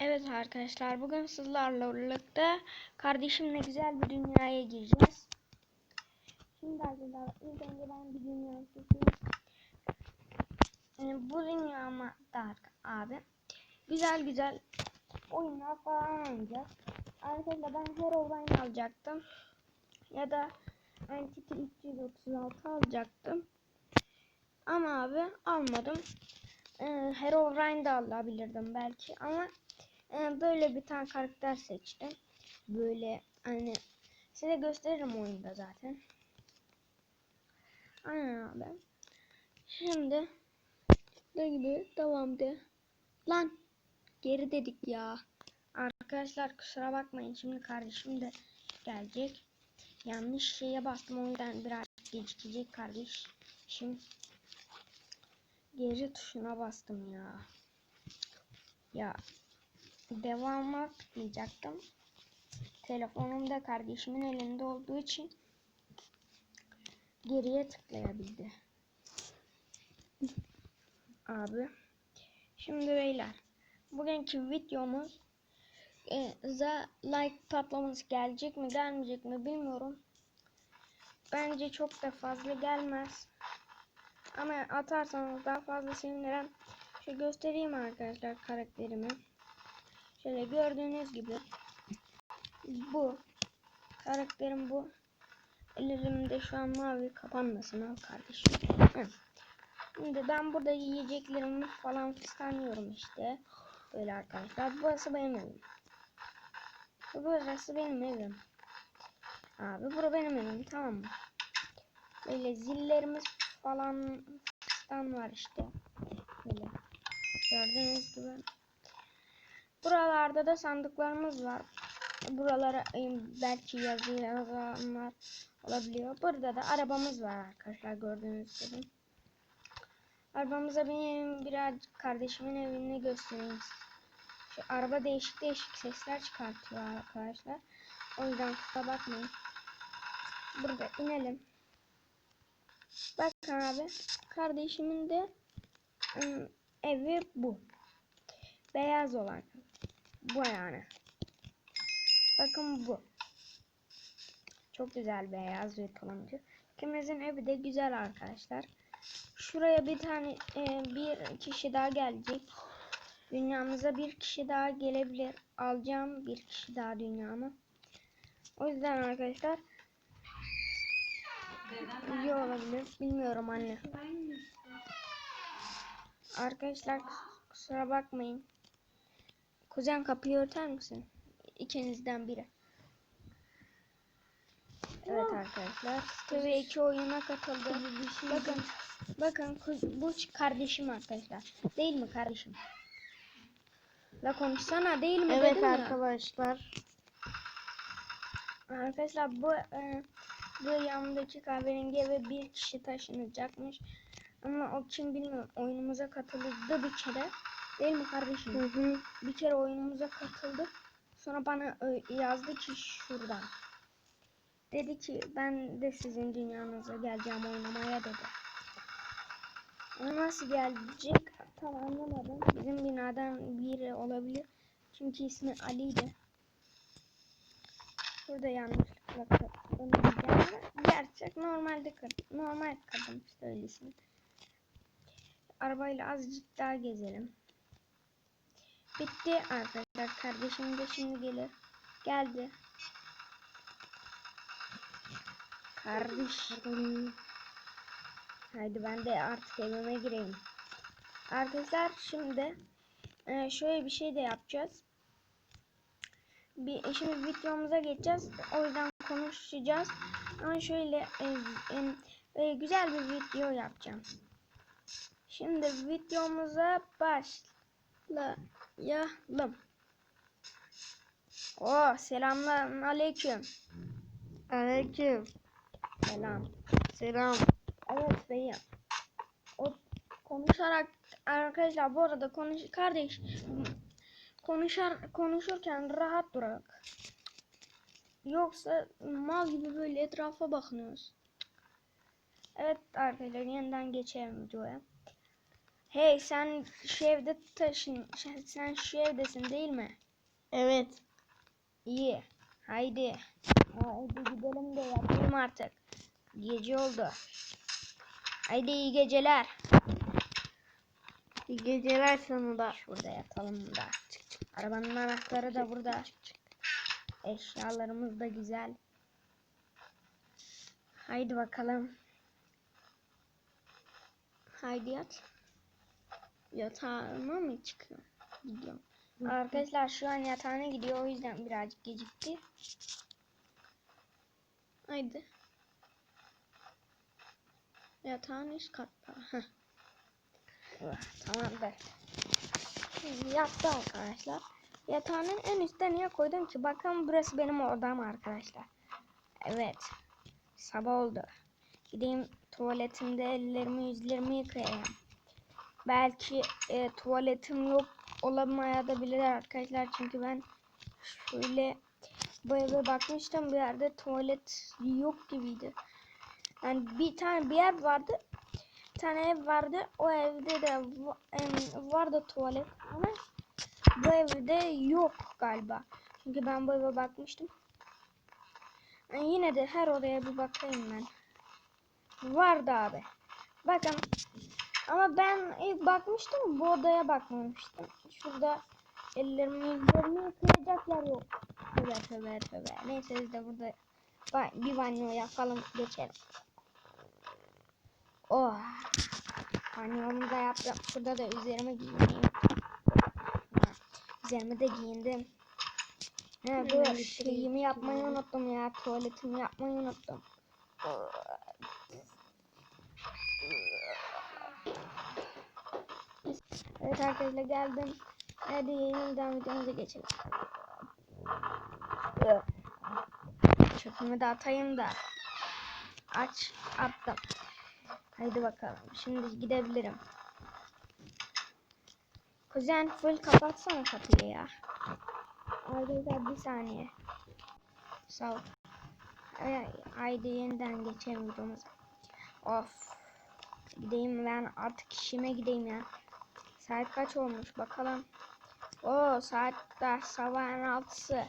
Evet arkadaşlar bugün sizlerle birlikte kardeşimle güzel bir dünyaya gireceğiz. Şimdi arkadaşlar ilk önce ben bir dünya seçeyim. Ee, bu dünyama da abi güzel güzel oyunlar falan oynayacağız. Arkadaşlar ben Herobrine alacaktım. Ya da Entity 336 alacaktım. Ama abi almadım. Ee, Herobrine de alabilirdim belki ama e, böyle bir tane karakter seçtim. Böyle hani size gösteririm oyunda zaten. Aynen abi. Şimdi ne gibi devam de. Lan geri dedik ya. Arkadaşlar kusura bakmayın şimdi kardeşim de gelecek. Yanlış şeye bastım o yüzden biraz gecikecek kardeşim. Geri tuşuna bastım ya. Ya devamı tıklayacaktım. Telefonum da kardeşimin elinde olduğu için geriye tıklayabildi. Abi. Şimdi beyler. Bugünkü videomuz e, za like patlaması gelecek mi gelmeyecek mi bilmiyorum. Bence çok da fazla gelmez. Ama atarsanız daha fazla sevinirim. Şöyle göstereyim arkadaşlar karakterimi. Şöyle gördüğünüz gibi bu karakterim bu. Ellerimde şu an mavi kapanmasın al kardeşim. Şimdi ben burada yiyeceklerimi falan fıskanıyorum işte. Böyle arkadaşlar. Burası benim evim. Burası benim evim. Abi bura benim evim tamam mı? Böyle zillerimiz falan fistan var işte. Böyle. Gördüğünüz gibi. Buralarda da sandıklarımız var. Buralara e, belki yazı yazanlar olabiliyor. Burada da arabamız var arkadaşlar gördüğünüz gibi. Arabamıza benim birazcık kardeşimin evini göstereyim. Şu araba değişik değişik sesler çıkartıyor arkadaşlar. O yüzden kusura bakmayın. Burada inelim. Bakın abi. Kardeşimin de evi bu. Beyaz olan. Bu yani. Bakın bu. Çok güzel beyaz bir turuncu. İkimizin evi de güzel arkadaşlar. Şuraya bir tane e, bir kişi daha gelecek. Dünyamıza bir kişi daha gelebilir. Alacağım bir kişi daha dünyamı. O yüzden arkadaşlar iyi olabilir. Bilmiyorum anne. Arkadaşlar kusura bakmayın. Kuzen kapıyı örter misin? İkinizden biri. Evet arkadaşlar. TV2 oyuna katıldı. Bakın. Bakın kuz- bu kardeşim arkadaşlar. Değil mi kardeşim? La konuşsana değil mi Evet dedim ya. arkadaşlar. Arkadaşlar bu e, bu yanımdaki kahverengi eve bir kişi taşınacakmış. Ama o kim bilmiyorum. Oyunumuza katıldı bir kere. Değil mi kardeşim? Hı hı. Bir kere oyunumuza katıldı. Sonra bana ö- yazdı ki şuradan. Dedi ki ben de sizin dünyanıza geleceğim oynamaya dedi. O nasıl gelecek tam anlamadım. Bizim binadan biri olabilir. Çünkü ismi Ali'ydi. Burada yanlışlıkla kırdım gerçek normalde kırdım. Normal kırdım işte öylesine. Arabayla azıcık daha gezelim. Bitti arkadaşlar. Kardeşim de şimdi gelir. Geldi. Kardeş. Haydi ben de artık evime gireyim. Arkadaşlar şimdi e, şöyle bir şey de yapacağız. Bir, şimdi videomuza geçeceğiz. O yüzden konuşacağız. Ama şöyle e, e, güzel bir video yapacağım. Şimdi videomuza başlayalım. O selamlar aleyküm. Aleyküm. Selam. Selam. Evet beyim. O konuşarak arkadaşlar bu arada konuş kardeş konuşar konuşurken rahat durak. Yoksa mal gibi böyle etrafa bakınıyoruz. Evet arkadaşlar yeniden geçelim videoya. Hey sen şu evde taşın. Sen şu evdesin değil mi? Evet. İyi. Haydi. Haydi gidelim de yatalım artık. Gece oldu. Haydi iyi geceler. İyi geceler sana da. Şurada yatalım da. Arabanın anahtarı da burada. Eşyalarımız da güzel. Haydi bakalım. Haydi yat. Yatağıma mı çıkıyor? Gidiyorum. Arkadaşlar şu an yatağına gidiyor o yüzden birazcık gecikti. Haydi. Yatağın üst katta. Ah, Tamamdır. Yattı arkadaşlar. Yatağının en üstte niye koydum ki? Bakın burası benim odam arkadaşlar. Evet. Sabah oldu. Gideyim tuvaletimde ellerimi yüzlerimi yıkayayım. Belki e, tuvaletim yok olamayabilir arkadaşlar. Çünkü ben şöyle bu eve bakmıştım bir yerde tuvalet yok gibiydi. Yani bir tane bir yer vardı. Bir tane ev vardı. O evde de vardı tuvalet ama bu evde yok galiba. Çünkü ben bu eve bakmıştım. Yani yine de her odaya bir bakayım ben. Vardı abi. Bakın. Ama ben ilk bakmıştım bu odaya bakmamıştım. Şurada ellerimi yüzlerimi yıkayacak yer yok. Tövbe tövbe tövbe. Neyse biz de burada bir banyo yapalım geçelim. Oh. Banyomu da yaptım. Şurada da üzerime giyineyim. Üzerime de giyindim. Dur bitireyim. şeyimi yapmayı unuttum ya. Tuvaletimi yapmayı unuttum. Evet arkadaşlar geldim. Hadi yeniden videomuza geçelim. Çöpümü de atayım da. Aç attım. Haydi bakalım. Şimdi gidebilirim. Kuzen full kapatsana kapıyı ya. Arkadaşlar bir saniye. Sağ ol. Ay- Haydi yeniden geçelim videomuza. Of. Gideyim ben artık işime gideyim ya. Saat kaç olmuş bakalım. O saat daha sabahın altısı.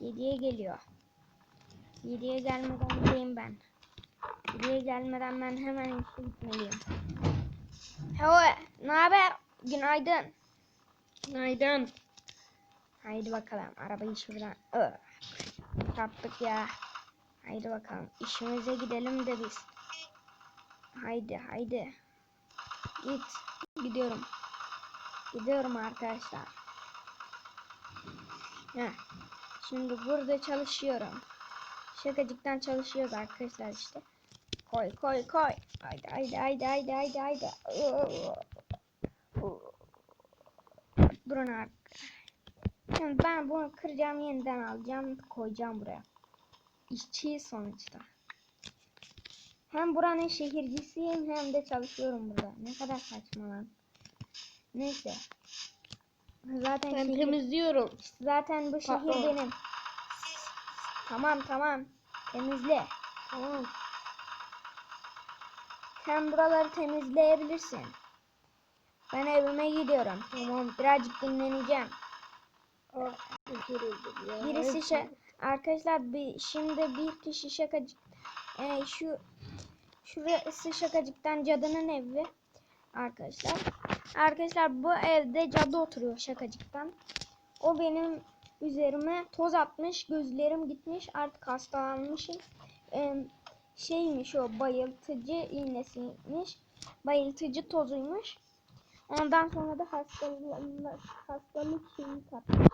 Yediye geliyor. Yediye gelmeden gideyim ben. Yediye gelmeden ben hemen işe gitmeliyim. Hey, ne haber? Günaydın. Günaydın. Haydi bakalım arabayı şuradan. Ugh. Çarptık ya. Haydi bakalım işimize gidelim de biz. Haydi haydi. Git. Gidiyorum. Gidiyorum arkadaşlar. Heh. Şimdi burada çalışıyorum. Şakacıktan çalışıyoruz arkadaşlar işte. Koy koy koy. Haydi haydi haydi haydi haydi haydi. Durun. Şimdi ben bunu kıracağım yeniden alacağım koyacağım buraya. İşçi sonuçta. Hem buranın şehircisiyim hem de çalışıyorum burada. Ne kadar saçma lan. Neyse. Zaten Ben şehir, temizliyorum. zaten bu şehir Patron. benim. Tamam tamam. Temizle. Tamam. Sen buraları temizleyebilirsin. Ben evime gidiyorum. Tamam. Birazcık dinleneceğim. Ah. Birisi şey arkadaşlar bir şimdi bir kişi şakacık e, şu şurası şakacıktan cadının evi arkadaşlar. Arkadaşlar bu evde cadı oturuyor şakacıktan. O benim üzerime toz atmış, gözlerim gitmiş, artık hastalanmışım. E, şeymiş o bayıltıcı iğnesiymiş. Bayıltıcı tozuymuş. Ondan sonra da hastalık hastalık şeyi katmış.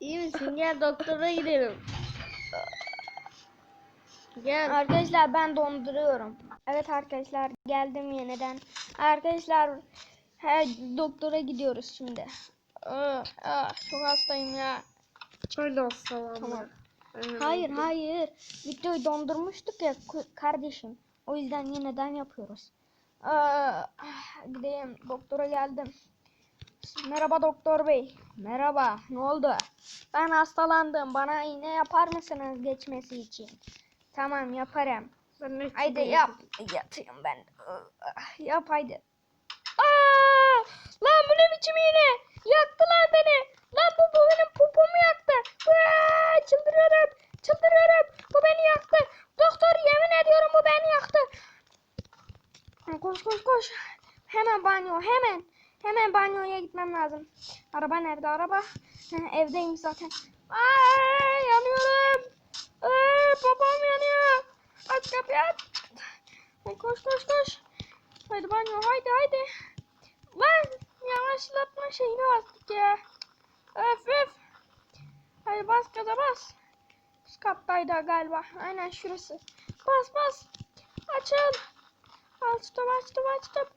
İyi misin? Gel doktora gidelim. Gel. Arkadaşlar ben donduruyorum. Evet arkadaşlar geldim yeniden. Arkadaşlar her doktora gidiyoruz şimdi. Ah, ah, çok hastayım ya. Şöyle olsa Tamam. Hayır hayır. Videoyu dondurmuştuk ya kardeşim. O yüzden yeniden yapıyoruz. Ah, ah, gideyim doktora geldim. Merhaba doktor bey. Merhaba. Ne oldu? Ben hastalandım. Bana iğne yapar mısınız geçmesi için? Tamam yaparım. Ben Haydi yap. Yatayım ben. Ah, Yap haydi. Aa! Lan bu ne biçim iğne? Yaktılar beni. Lan bu, bu benim popomu yaktı. Aa, çıldırıyorum. Çıldırıyorum. Bu beni yaktı. Doktor yemin ediyorum bu beni yaktı. Koş koş koş. Hemen banyo hemen. Hemen banyoya gitmem lazım. Araba nerede araba? Evdeyim zaten. Aa, yanıyorum. Aa, babam yanıyor. Aç kapıyı aç. Koş koş koş. Haydi banyo haydi haydi. Lan yavaşlatma şeyine bastık ya. Öf öf. Haydi bas gaza bas. Üst kattaydı galiba. Aynen şurası. Bas bas. Açıl. Açtım açtım açtım.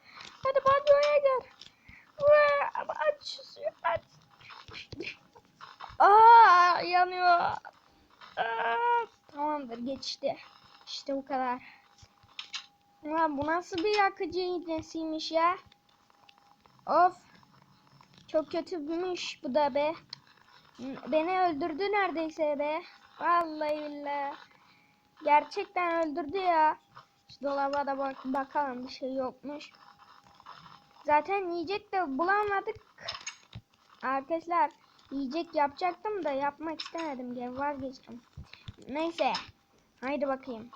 Hadi banyoya gel. Ve aç şu suyu aç. Aa yanıyor. Tamamdır geçti. İşte bu kadar. Ulan bu nasıl bir yakıcı iğnesiymiş ya. Of. Çok kötüymüş bu da be. Beni öldürdü neredeyse be. Vallahi billahi. Gerçekten öldürdü ya. Şu dolaba da bak bakalım bir şey yokmuş. Zaten yiyecek de bulamadık. Arkadaşlar yiyecek yapacaktım da yapmak istemedim diye vazgeçtim. Neyse. Haydi bakayım.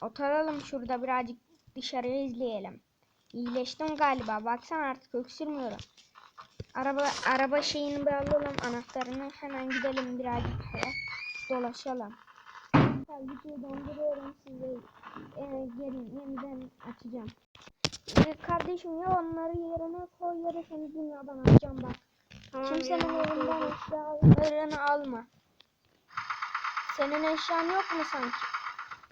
Oturalım şurada birazcık dışarıyı izleyelim. İyileştim galiba. Baksana artık öksürmüyorum. Araba araba şeyini bir alalım. Anahtarını hemen gidelim birazcık şöyle dolaşalım. Videoyu donduruyorum size. Ee, gelin yeniden açacağım. Ee, kardeşim ya onları yerine koy ya da seni dünyadan atacağım bak. Tamam, Kimsenin ya. evinden eşyalarını alma. Senin eşyan yok mu sanki?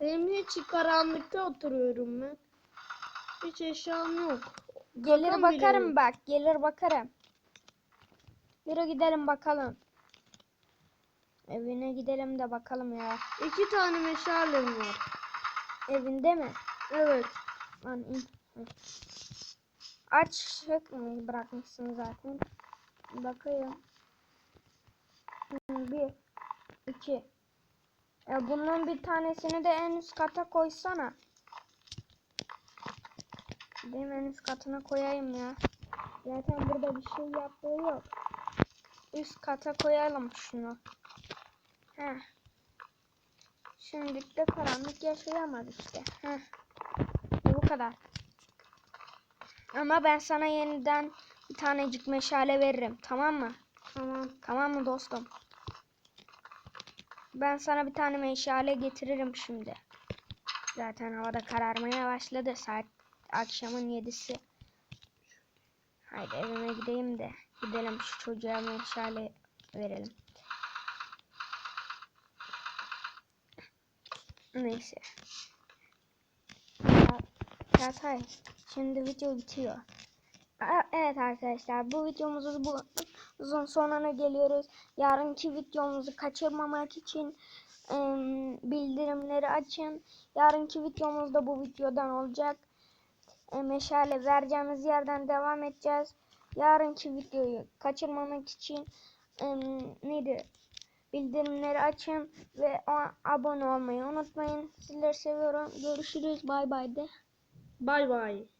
Benim hiç karanlıkta oturuyorum ben. Hiç eşyam yok. Gelir bile bakarım yok. bak. Gelir bakarım. Yürü gidelim bakalım. Evine gidelim de bakalım ya. İki tane meşalem var. Evinde mi? Evet. Lan in. Açık mı bırakmışsın zaten? Bakayım. Hı, Bir. iki. Ya bunun bir tanesini de en üst kata koysana. Benim en üst katına koyayım ya. Zaten burada bir şey yaptığı yok. Üst kata koyalım şunu. Heh. Şimdi de karanlık yaşayamaz işte. Heh. Bu kadar. Ama ben sana yeniden bir tanecik meşale veririm. Tamam mı? Tamam. Tamam mı dostum? Ben sana bir tane meşale getiririm şimdi. Zaten havada kararmaya başladı. Saat akşamın yedisi. Haydi evime gideyim de gidelim şu çocuğa meşale verelim. Neyse. Ya, Yatay. Şimdi video bitiyor. Evet arkadaşlar bu videomuzu bu uzun sonuna geliyoruz. Yarınki videomuzu kaçırmamak için em, bildirimleri açın. Yarınki videomuz da bu videodan olacak. E, meşale vereceğimiz yerden devam edeceğiz. Yarınki videoyu kaçırmamak için em, neydi? Bildirimleri açın ve abone olmayı unutmayın. Sizleri seviyorum. Görüşürüz. Bay bay de. Bay bay.